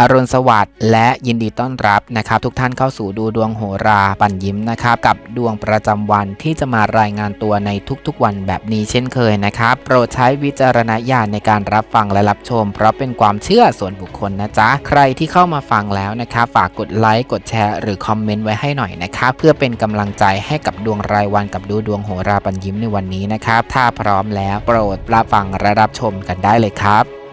อรุณสวัสดิ์และยินดีต้อนรับนะครับ ทุกท่านเข้าสู่ดูดวงโหราปั่นยิ้มนะครับกับดวงประจำวันที่จะมารายงานตัวในทุกๆวันแบบนี้เช่นเคยนะครับ โปรดใช้วิจารณญาณในการรับฟังและรับชม เพราะเป็นความเชื่อส่วนบุคคลนะจ๊ะ ใครที่เข้ามาฟังแล้วนะครับฝากกดไลค์กดแชร์หรือคอมเมนต์ไว้ให้หน่อยนะครับเพื่อเป็นกำลังใจให้กับดวงรายวันกับดูดวงโหราปั่นยิ้มในวันนี้นะครับถ้าพร้อมแล้วโปรดรับฟังและรับชมกันได้เลยครับ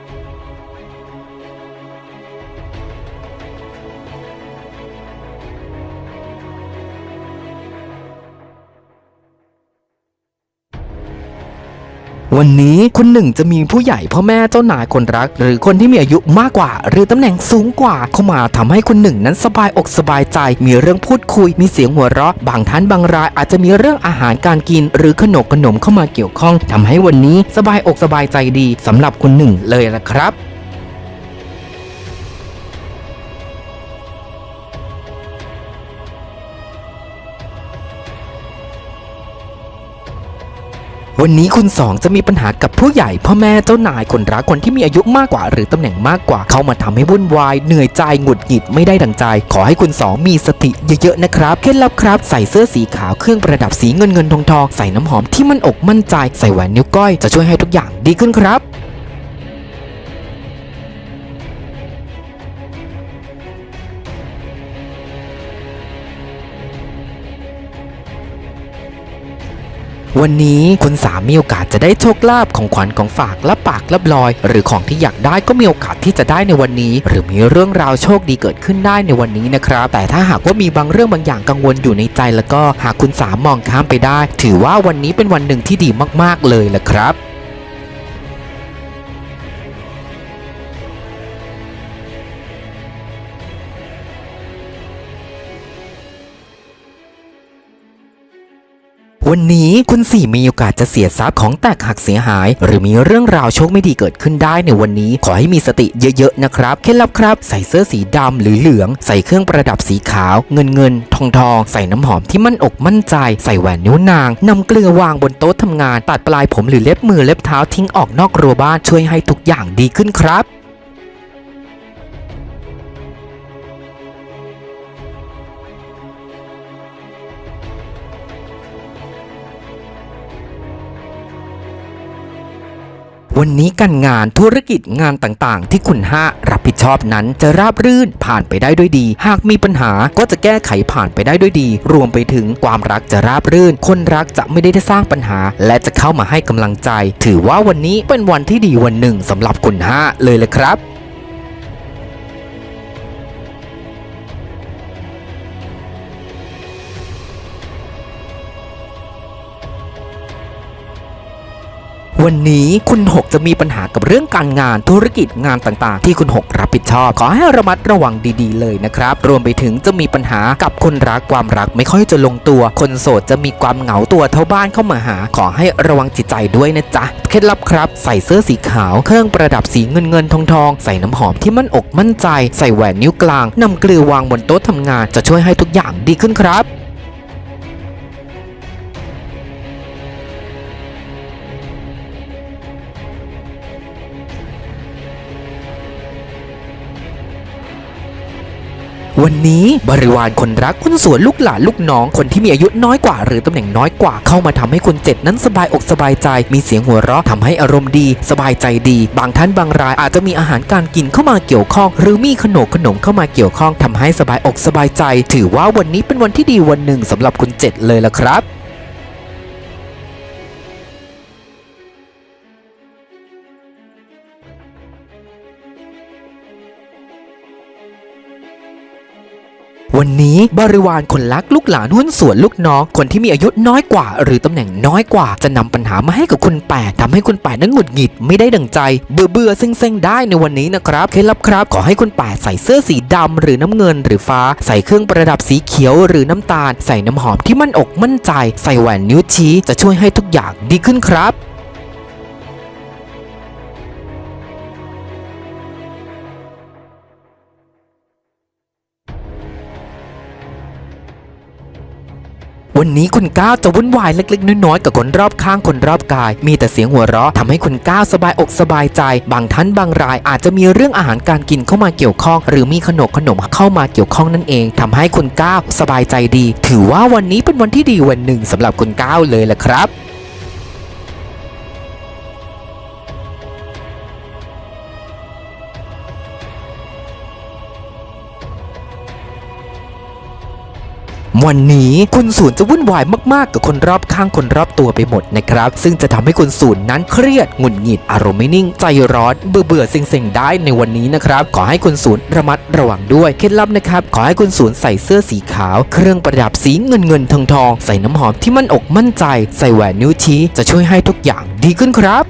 วันนี้คุณหนึ่งจะมีผู้ใหญ่พ่อแม่เจ้านายคนรัก หรือคนที่มีอายุมากกว่า หรือตำแหน่งสูงกว่าเข้ามาทำให้คุณหนึ่งนั้นสบายอกสบายใจ มีเรื่องพูดคุย มีเสียงหัวเราะ บางท่านบางรายอาจจะมีเรื่องอาหารการกิน หรือขนมขนมเข้ามาเกี่ยวข้องทำให้วันนี้สบายอกสบายใจดีสำหรับคุณหนึ่งเลยละครับ วันนี้คุณสองจะมีปัญหากับผู้ใหญ่พ่อแม่เจ้านายคนรักคนที่มีอายุมากกว่า หรือตำแหน่งมากกว่า เข้ามาทำให้วุ่นวายเหนื่อยใจหงุดหงิดไม่ได้ดังใจ ขอให้คุณสองมีสติเยอะๆนะครับเคล็ดลับครับ ใส่เสื้อสีขาวเครื่องประดับสีเงินเงินทองทองใส่น้ำหอมที่มันอกมั่นใจ ใส่แหวนนิ้วก้อยจะช่วยให้ทุกอย่างดีขึ้นครับ วันนี้คุณสามมีโอกาสจะได้โชคลาภของขวัญของฝากและปากรับลอย หรือของที่อยากได้ก็มีโอกาสที่จะได้ในวันนี้ หรือมีเรื่องราวโชคดีเกิดขึ้นได้ในวันนี้นะครับแต่ถ้าหากว่ามีบางเรื่องบางอย่างกังวลอยู่ในใจแล้วก็หากคุณสามมองข้ามไปได้ ถือว่าวันนี้เป็นวันหนึ่งที่ดีมาก ๆ เลยละครับ วันนี้คุณสี่มีโอกาสจะเสียทรัพย์ของแตกหักเสียหาย หรือมีเรื่องราวโชคไม่ดีเกิดขึ้นได้ในวันนี้ ขอให้มีสติเยอะๆนะครับเคล็ดลับครับ ใส่เสื้อสีดำหรือเหลือง ใส่เครื่องประดับสีขาว เงินเงินทองทองใส่น้ำหอมที่มั่นอกมั่นใจ ใส่แหวนนิ้วนางนำเกลือวางบนโต๊ะทำงาน ตัดปลายผมหรือเล็บมือเล็บเท้าทิ้งออกนอกรั้วบ้านช่วยให้ทุกอย่างดีขึ้นครับ วันนี้การงานธุรกิจงานต่างๆ ที่คุณห้ารับผิดชอบนั้นจะราบรื่นผ่านไปได้ด้วยดี หากมีปัญหาก็จะแก้ไขผ่านไปได้ด้วยดี รวมไปถึงความรักจะราบรื่น คนรักจะไม่ได้สร้างปัญหา และจะเข้ามาให้กำลังใจ ถือว่าวันนี้เป็นวันที่ดีวันหนึ่งสำหรับคุณห้าเลยเลยครับ วันนี้คุณหกจะมีปัญหากับเรื่องการงานธุรกิจงานต่างๆ ที่คุณหกรับผิดชอบ ขอให้ระมัดระวังดีๆ เลยนะครับ รวมไปถึงจะมีปัญหากับคนรักความรักไม่ค่อยจะลงตัว คนโสดจะมีความเหงาตัวเท่าบ้านเข้ามาหา ขอให้ระวังจิตใจด้วยนะจ๊ะเคล็ดลับครับ ใส่เสื้อสีขาวเครื่องประดับสีเงินเงินทองทองใส่น้ำหอมที่มั่นอกมั่นใจ ใส่แหวนนิ้วกลางนำเกลือวางบนโต๊ะทำงานจะช่วยให้ทุกอย่างดีขึ้นครับ วันนี้บริวารคนรักคุณสวนลูกหลานลูกน้องคนที่มีอายุน้อยกว่า หรือตำแหน่งน้อยกว่าเข้ามาทำให้คุณเจ็ดนั้นสบายอกสบายใจ มีเสียงหัวเราะทำให้อารมณ์ดี สบายใจดี บางท่านบางรายอาจจะมีอาหารการกินเข้ามาเกี่ยวข้อง หรือมีขนมขนมเข้ามาเกี่ยวข้องทำให้สบายอกสบายใจ ถือว่าวันนี้เป็นวันที่ดีวันหนึ่งสำหรับคุณเจ็ดเลยละครับ วันนี้บริวารคนรักลูกหลานหุ้นส่วนลูกน้องคนที่มีอายุน้อยกว่า หรือตำแหน่งน้อยกว่า จะนำปัญหามาให้กับคุณแปดทำให้คุณแปดนั้นหงุดหงิดไม่ได้ดังใจ เบื่อเบื่อๆเซ็งได้ในวันนี้นะครับเคล็ดลับครับ ขอให้คุณแปดใส่เสื้อสีดำหรือน้ำเงินหรือฟ้า ใส่เครื่องประดับสีเขียวหรือน้ำตาล ใส่น้ำหอมที่มั่นอกมั่นใจ ใส่แหวนนิ้วชี้จะช่วยให้ทุกอย่างดีขึ้นครับ วันนี้คุณก้าวจะวุ่นวายเล็กๆน้อยๆกับคนรอบข้างคนรอบกาย มีแต่เสียงหัวเราะทำให้คุณก้าวสบายอกสบายใจ บางท่านบางรายอาจจะมีเรื่องอาหารการกินเข้ามาเกี่ยวข้อง หรือมีขนมขนมเข้ามาเกี่ยวข้องนั่นเองทำให้คุณก้าวสบายใจดี ถือว่าวันนี้เป็นวันที่ดีวันหนึ่งสำหรับคุณก้าวเลยแหละครับ วันนี้คุณศูนย์จะวุ่นวายมากๆ กับคนรอบข้างคนรอบตัวไปหมดนะครับ ซึ่งจะทำให้คุณศูนย์นั้นเครียดหงุดหงิดอารมณ์ไม่นิ่ง ใจร้อนเบื่อเบื่อๆเซ็งๆได้ในวันนี้นะครับ ขอให้คุณศูนย์ระมัดระวังด้วยเคล็ดลับนะครับ ขอให้คุณศูนย์ใส่เสื้อสีขาว เครื่องประดับสีเงินเงินทองทองใส่น้ำหอมที่มั่นอกมั่นใจ ใส่แหวนนิ้วชี้จะช่วยให้ทุกอย่างดีขึ้นครับ